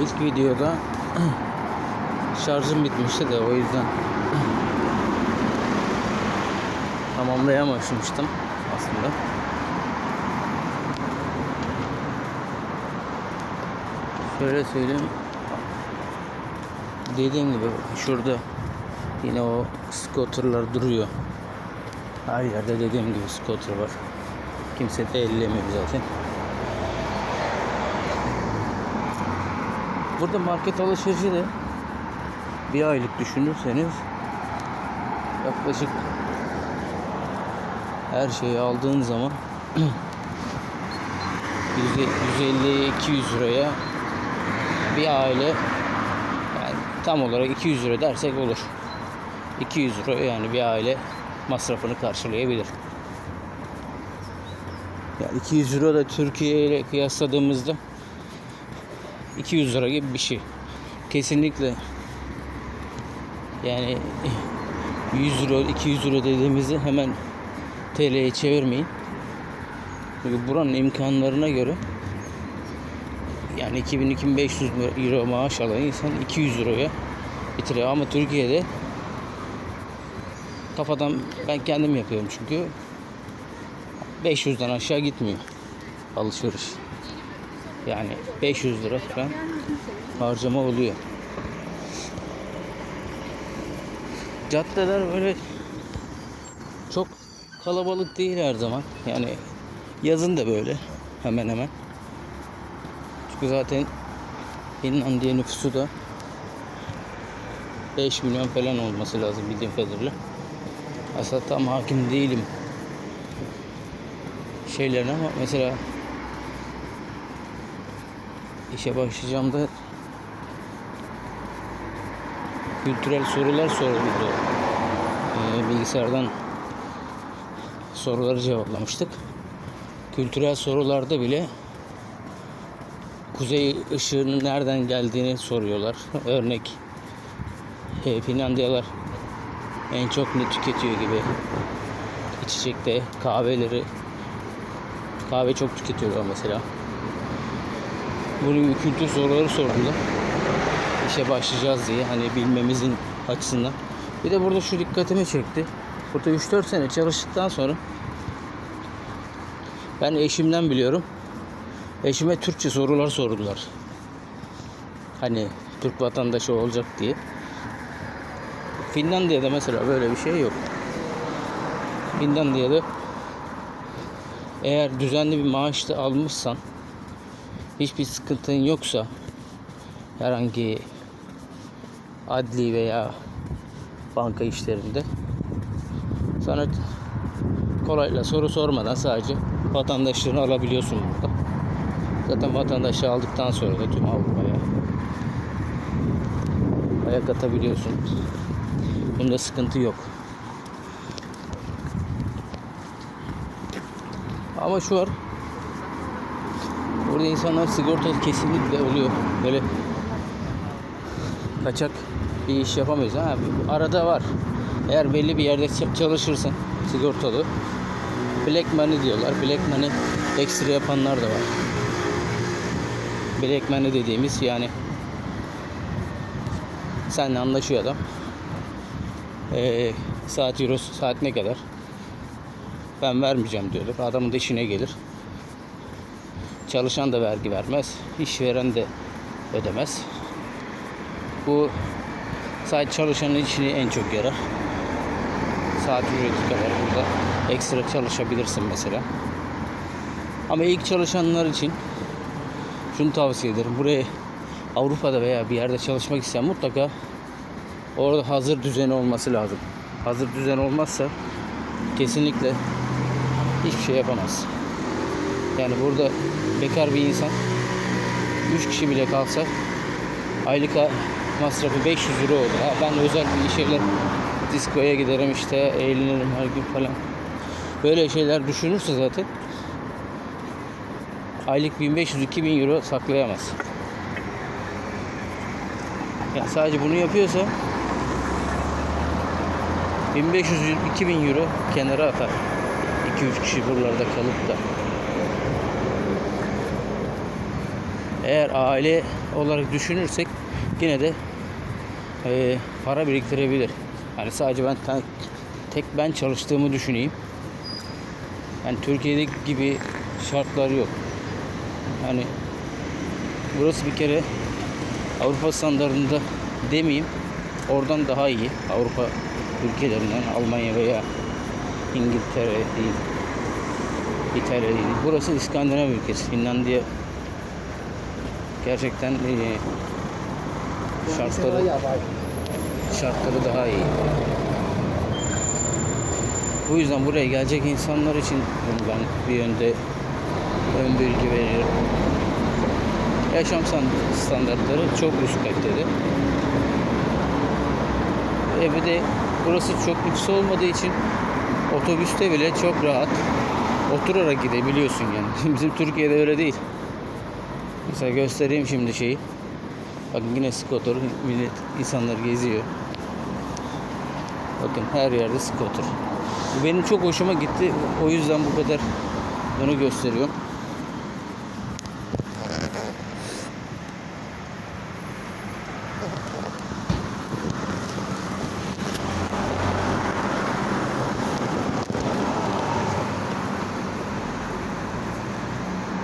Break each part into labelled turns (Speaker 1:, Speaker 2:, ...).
Speaker 1: ilk videoda şarjım bitmişti de o yüzden tamamlayamamıştım aslında. Şöyle söyleyeyim. Dediğim gibi şurada yine o scooterlar duruyor. Her yerde dediğim gibi scooter var. Kimse de ellemiyor zaten. Burada market alışverişi de bir aylık düşünürseniz yaklaşık her şeyi aldığın zaman 150-200 liraya bir aile yani tam olarak 200 lira dersek olur. 200 lira yani bir aile masrafını karşılayabilir. Yani 200 euro da Türkiye ile kıyasladığımızda 200 lira gibi bir şey. Kesinlikle yani 100 euro 200 euro dediğimizi hemen TL'ye çevirmeyin. Çünkü buranın imkanlarına göre yani 2000-2500 euro maaş alan insan 200 euroya bitiriyor ama Türkiye'de kafadan ben kendim yapıyorum çünkü 500'den aşağı gitmiyor alışveriş. Yani 500 lira falan harcama oluyor. Caddeler böyle çok kalabalık değil her zaman. Yani yazın da böyle hemen hemen. Çünkü zaten Finlandiya nüfusu da 5 milyon falan olması lazım bildiğim kadarıyla. Aslında tam hakim değilim şeylerine ama mesela işe başlayacağımda kültürel sorular soruldu. Ee, bilgisayardan soruları cevaplamıştık. Kültürel sorularda bile kuzey ışığının nereden geldiğini soruyorlar. Örnek e, Finlandiyalar en çok ne tüketiyor gibi içecekte kahveleri kahve çok tüketiyorlar mesela. Gibi kültür soruları sordular. İşe başlayacağız diye hani bilmemizin açısından. Bir de burada şu dikkatimi çekti. Burada 3-4 sene çalıştıktan sonra ben eşimden biliyorum. Eşime Türkçe sorular sordular. Hani Türk vatandaşı olacak diye. Finlandiya'da mesela böyle bir şey yok. Finlandiya'da eğer düzenli bir maaş da almışsan hiçbir sıkıntın yoksa herhangi adli veya banka işlerinde sana kolayla soru sormadan sadece vatandaşlığını alabiliyorsun burada. Zaten vatandaşlığı aldıktan sonra da tüm Avrupa'ya ayak atabiliyorsun. Bunda sıkıntı yok. Ama şu var. Burada insanlar sigorta kesinlikle oluyor. Böyle kaçak bir iş yapamıyoruz. Ha, arada var. Eğer belli bir yerde çalışırsan sigortalı Black money diyorlar. Black money ekstra yapanlar da var. Black money dediğimiz yani seninle anlaşıyor adam. Ee, saat euro saat ne kadar? Ben vermeyeceğim diyorlar. Adamın da gelir. Çalışan da vergi vermez. işveren de ödemez. Bu sadece çalışanın işini en çok yarar. Saat ücreti kadar burada ekstra çalışabilirsin mesela. Ama ilk çalışanlar için şunu tavsiye ederim. Buraya Avrupa'da veya bir yerde çalışmak isteyen mutlaka orada hazır düzeni olması lazım. Hazır düzen olmazsa kesinlikle hiçbir şey yapamaz. Yani burada bekar bir insan 3 kişi bile kalsa aylık masrafı 500 lira. Ha, ben özel bir şeyler diskoya giderim işte eğlenirim her gün falan. Böyle şeyler düşünürse zaten aylık 1500-2000 euro saklayamaz. Yani sadece bunu yapıyorsa 1500-2000 euro kenara atar. 2-3 kişi buralarda kalıp da. Eğer aile olarak düşünürsek yine de e, para biriktirebilir. Hani sadece ben ta- tek ben çalıştığımı düşüneyim. Yani Türkiye'deki gibi şartlar yok. Hani burası bir kere Avrupa standartında demeyeyim. Oradan daha iyi. Avrupa ülkelerinden Almanya veya İngiltere değil. İtalya değil. Burası İskandinav ülkesi. Finlandiya gerçekten eee, şartları şartları daha iyi. Bu yüzden buraya gelecek insanlar için ben bir yönde ön bilgi veriyorum. Yaşam stand- standartları çok üst kalitede. E bir de burası çok lüks olmadığı için otobüste bile çok rahat oturarak gidebiliyorsun yani. Bizim Türkiye'de öyle değil. Mesela göstereyim şimdi şeyi. Bakın yine skoter, millet, insanlar geziyor. Bakın her yerde skoter. Bu benim çok hoşuma gitti. O yüzden bu kadar bunu gösteriyorum.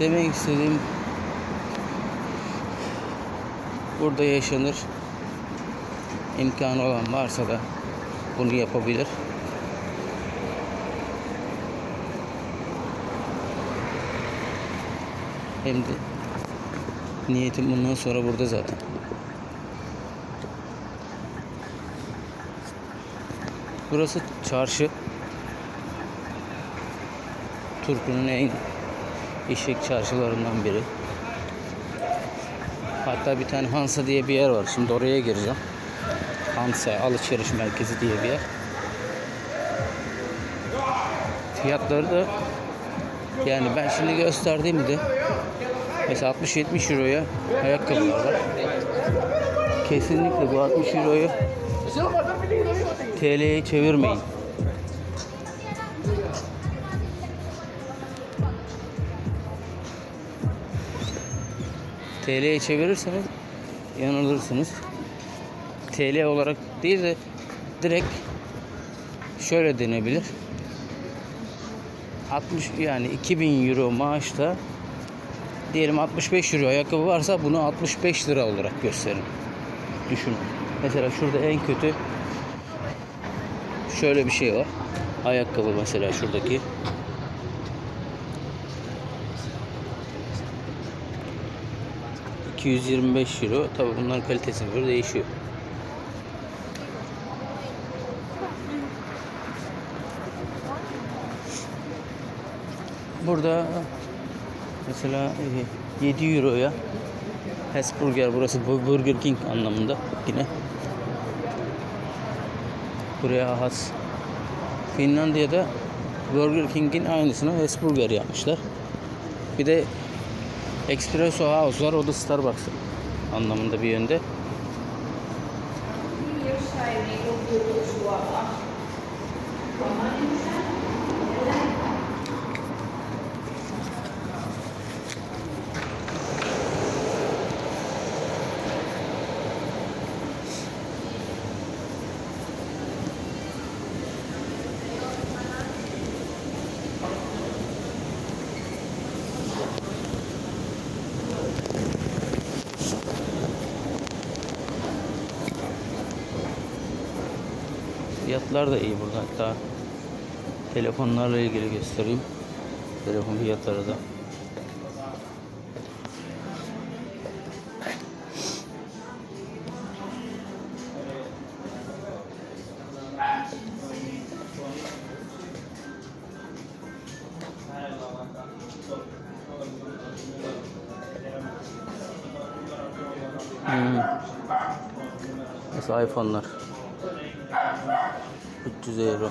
Speaker 1: Demek istediğim burada yaşanır. İmkanı olan varsa da bunu yapabilir. Hem de niyetim bundan sonra burada zaten. Burası çarşı. Turku'nun en eşek çarşılarından biri. Hatta bir tane Hansa diye bir yer var. Şimdi oraya gireceğim. Hansa alışveriş merkezi diye bir yer. Fiyatları da yani ben şimdi gösterdiğimde mesela 60-70 euroya ayakkabılar var. Kesinlikle bu 60 euroyu TL'ye çevirmeyin. TL'ye çevirirseniz yanılırsınız. TL olarak değil de direkt şöyle denebilir. 60 yani 2000 euro maaşta diyelim 65 euro ayakkabı varsa bunu 65 lira olarak gösterin. Düşünün. Mesela şurada en kötü şöyle bir şey var. Ayakkabı mesela şuradaki. ...225 euro. Tabi bunların kalitesine göre değişiyor. Burada mesela e, 7 euroya Hesburger burası bu Burger King anlamında yine buraya has Finlandiya'da Burger King'in aynısını Hesburger yapmışlar. Bir de Espresso House var o da Starbucks anlamında bir yönde. Fiyatlar da iyi burada hatta telefonlarla ilgili göstereyim. Telefon fiyatları da. Hmm. Mesela iPhone'lar. 300 euro.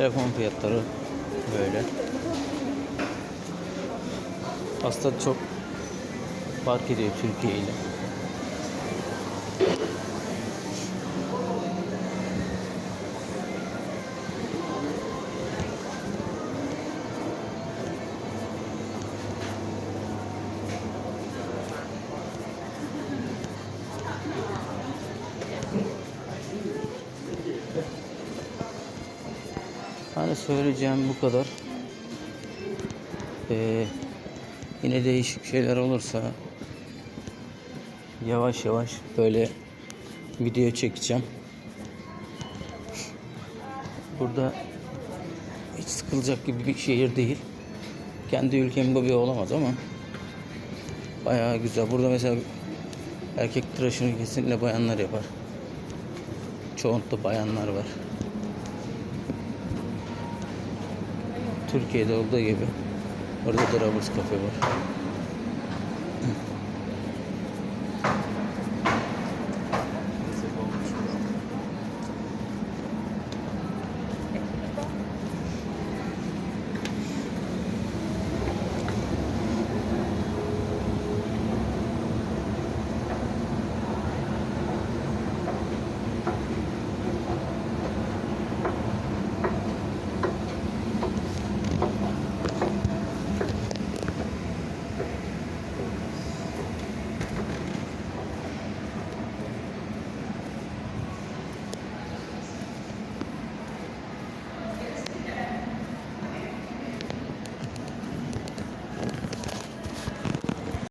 Speaker 1: Telefon fiyatları böyle. Aslında çok fark ediyor Türkiye ile. Hani söyleyeceğim bu kadar. Ee, yine değişik şeyler olursa yavaş yavaş böyle video çekeceğim. Burada hiç sıkılacak gibi bir şehir değil. Kendi ülkem gibi olamaz ama bayağı güzel. Burada mesela erkek tıraşını kesinlikle bayanlar yapar. Çoğunlukla bayanlar var. Türkiye'de olduğu gibi orada da Robbers kafe var.